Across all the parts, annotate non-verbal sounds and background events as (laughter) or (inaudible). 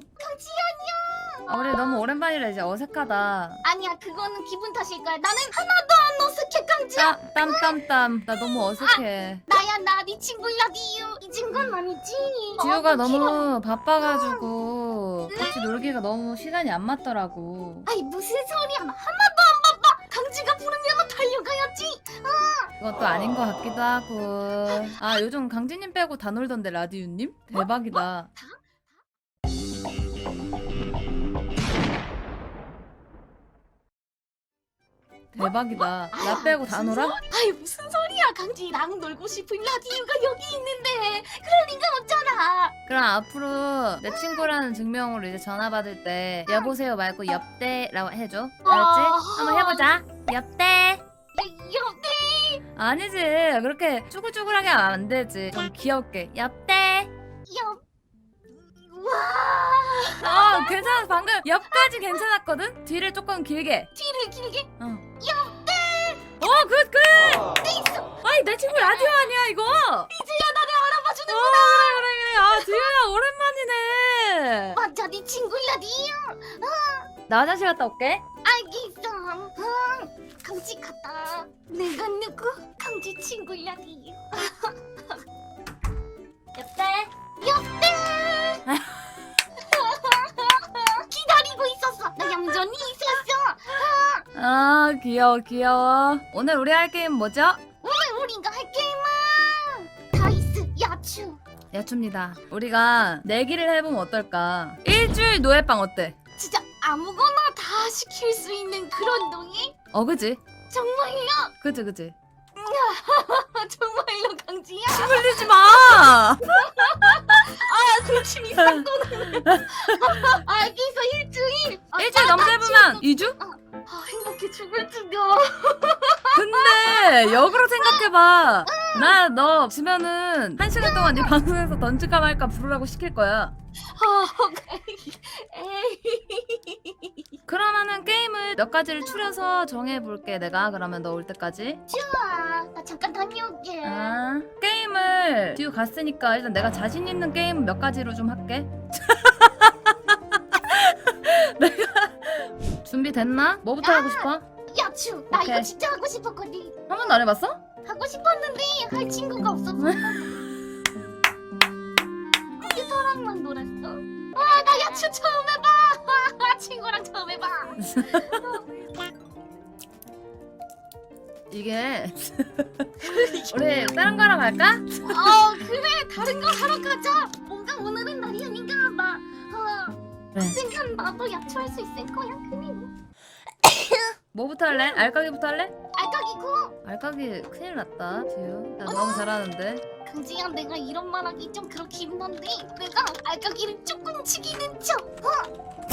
강지 아, 우리 너무 오랜만이라 이제 어색하다. 아니야 그거는 기분 탓일 거야 나는 하나도 안 어색해 강지야 땀, 땀, 땀, 땀. 나 너무 어색해. 나야 나 네 친구야 디유 잊은 건 아니지 지우가 어, 너무 바빠가지고 같이 놀기가 너무 시간이 안 맞더라고. 아이 무슨 소리야 나 하나도 안 바빠 강지가 부르면 달려가야지 그것도 아닌 것 같기도 하고. 아, 요즘 강진님 빼고 다 놀던데, 라디오님? 대박이다. 대박이다. 나 빼고 다 놀아? 아이 무슨 소리야 강지랑 놀고 싶은 라디오가 여기 있는데 그럴 리가 없잖아 그럼 앞으로 내 친구라는 증명으로 이제 전화 받을 때 여보세요 말고 옆대라고 해줘. 알았지? 아. 한번 해보자. 옆대. 옆에 아니지. 그렇게 쭈글쭈글하게 하면 안 되지. 좀 귀엽게. 옆대. 옆 와, 어, 괜찮아. 방금 옆까지 괜찮았거든? 뒤를 조금 길게. 뒤를 길게 어. 어, 굿, 굿! 아이, 내 친구 라디오 아니야, 이거? 어, 이제야 나를 알아봐주는 그래, 그래. 아, 지우야, 오랜만이네. 맞아 네 친구 라디오. 나 화장실 갔다 올게. 알겠어. 응. 강지 갔다. 내가 누구? 강지 친구 라디오. 옆대. 옆에. (laughs) 기다리고 있었어. 나 얌전히 있었어. 아, 귀여워, 귀여워. 오늘 우리 할 게임 뭐죠? 오늘 우리가 할 게임은 다이스 야추. 야춥니다. 우리가 내기를 해보면 어떨까? 일주일 노예빵 어때? 진짜 아무거나 다 시킬 수 있는 그런 동이? 어, 그지? 정말요? 그지, 그지? (laughs) 정말로 강지야? 흘리지 마! (laughs) 아 그렇지 상도는 (laughs) 알겠어 일주일 아, 일주일 나- 나 넘겨보면 지금- 2주? 아 행복해 죽을 죽여 근데 역으로 생각해봐. 나너 지면은 한 시간 동안 네 방송에서 던질까 말까 부르라고 시킬 거야. 아 에이 그러면은 게임을 몇 가지를 추려서 정해볼게 내가 그러면 너 올 때까지. 좋아 나 잠깐 다녀올게 아 게임을 뒤로 갔으니까 일단 내가 자신 있는 게임 몇 가지로 좀 할게. (laughs) 됐나? 뭐부터 하고 싶어? 야추 나 이거 오케이. 진짜 하고 싶었거든 한 번도 안 해봤어? 하고 싶었는데 할 친구가 없었어 컴퓨터랑만 (laughs) 놀았어 아나 야추 처음 해봐 (laughs) 친구랑 처음 해봐 (laughs) 이게 우리 다른 거랑 갈까? 어 그래 다른 거 하러 가자 뭔가 오늘은 날이 아닌가 봐 어, 그래. 언젠간 나도 야추 할 수 있을 거야 그래 뭐부터 할래? 알까기부터 할래? 알까기고? 알까기 큰일 났다 지우 나 너무 잘하는데. 강지야 내가 이런 말하기 좀 그렇긴 한데 내가 알까기를 조금 치기는 쳐. 어?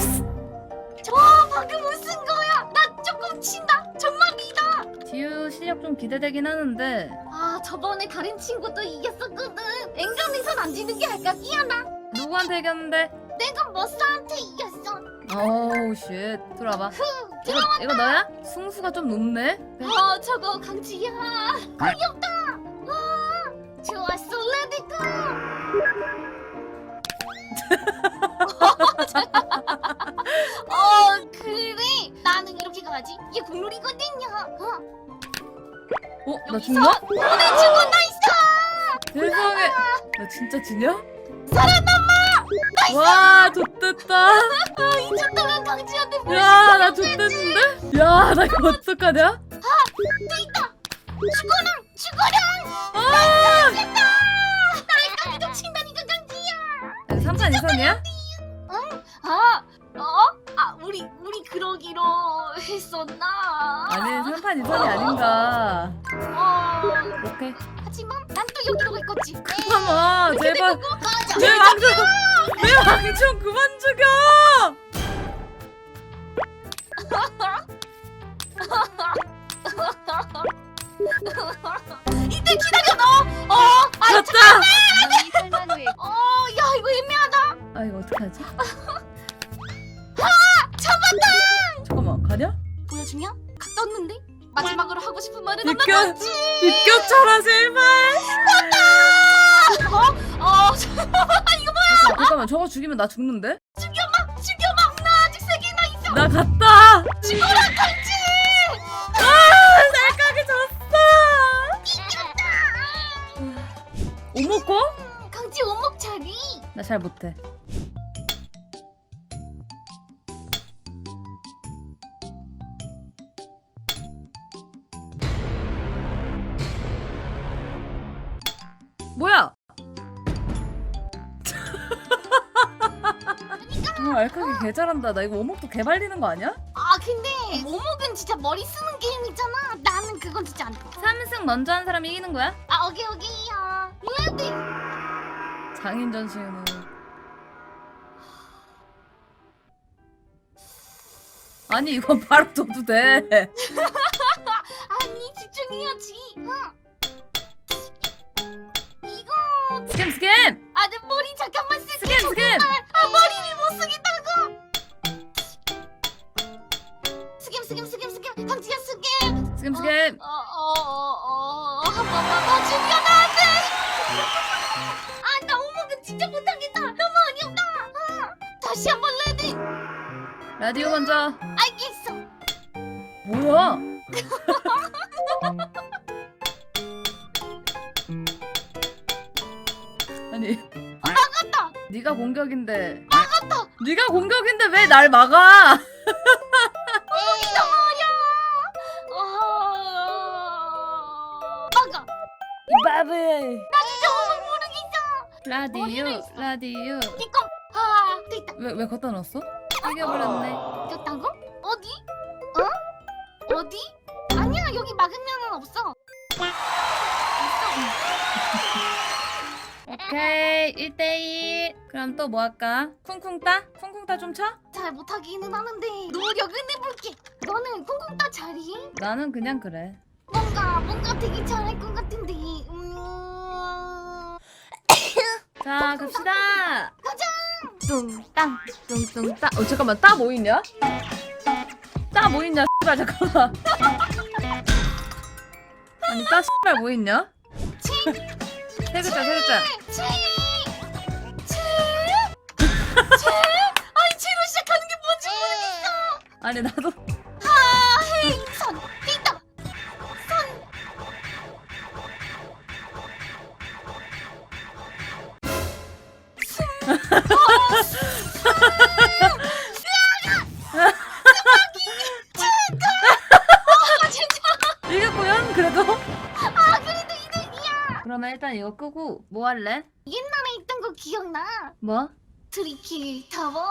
저 방금 무슨 거야. 나 조금 친다. 정말이다. 지우 실력 좀 기대되긴 하는데. 아 저번에 다른 친구도 이겼었거든. 엔간에선 안 지는 게 알까기야 나? 누구한테 이겼는데? 내가 머싸한테 이겼어 어우 쉣 들어와봐. 후 이거, 이거 너야? 승수가 좀 높네? 어 저거 강지야. 귀엽다. 와 좋았어 레디고 (laughs) 어 그래. 나는 이렇게 가야지. 이게 국룰이거든요. 어. 어? 나 여기서 죽나? 오늘 죽고 나 있어 세상에 나 진짜 지냐? 살아남아 와 좋됐다. 이쯤 동안 강지한테 뭐 야나 좋됐는데? 야 나 이거 어떡하냐? 또 있다. 죽어라 죽어라 아! 됐다! 날까지도 친다니까 강지야! 3판 2선이야? 아, 어? 아, 우리 우리 그러기로 했었나? 아니 3판 2선이 아닌가. 어, 오케이 여기로 갈 거지. 잠깐만 제발 맞아. 내 왕좀 내 왕좀 그만 죽여 (laughs) 이때 기다려 너. 어, 아, 갔다 어, 야 이거 애매하다. 아 이거 어떡하지? (laughs) 잡았다. 잠깐만 가냐? 보여주냐? 각 떴는데 마지막으로 하고 싶은 말은 비켜. 하나 없지. 비껴쳐라 제발 잠깐만 저거 죽이면 나 죽는데? 죽여마! 죽여마! 나 아직 세 개나 있어! 나 갔다! 죽어라 갈지! 아! 날까기 졌어! 이겼다! 오목고? 음, 강지 오목 자리! 나 잘 못해. 아, 알까기 개 잘한다. 나 이거 오목도 개 발리는 거 아니야? 아 근데 원목은 진짜 머리 쓰는 게임이잖아 나는 그건 진짜 안돼 삼승 먼저 한 사람이 이기는 거야? 아 오케이 오케이요 레디 장인 전시회는. 아니 이건 (laughs) 바로 둬도 돼. (laughs) 아니 집중해야지 응. 이거 스캠 스캠 쓰겠다고! 스캠 스캠 스캠 스캠 강지야 스캠 스캠 스캠. 어어어어. 한 번만 더 죽여 나한테 아나 오목은 진짜 못하겠다. 너무 어렵다 아, 다시 한 번 레디. 라디오 먼저. 알겠어. 뭐야? (laughs) 아니 네가 공격인데 나갔다 네가 공격인데 왜 날 막아? 어... 막아 바보. 나 진짜 오목 모르겠어 라디오 머리가 있어. 라디오. 니꺼 아 됐다 왜왜 걷다 놨어? 이겨버렸네. 됐다고? 어디? 어? 어디? 아니야 여기 막으면 없어 (laughs) 오케이 1대1 그럼 또 뭐 할까? 쿵쿵 따? 쿵쿵 따좀 쳐? 잘 못하기는 하는데 노력은 해볼게 너는 콩콩 따 잘해? 나는 그냥 그래 뭔가 뭔가 되게 잘할 것 같은데 음... (coughs) 자 갑시다 가자 뚱땅 뚱뚱 따 어 잠깐만 따 뭐 있냐? 따 뭐 있냐 씨발 잠깐만 (laughs) 아니 따 씨발 뭐 있냐? 치! 세 글자 세 글자 치! 치! 치! 아니 치로 시작하는 게 뭔지 모르겠어 아니 나도 하행선 있다 선아 (laughs) 그러면 일단 이거 끄고 뭐 할래? 옛날에 있던 거 기억나? 뭐? 트리키 타워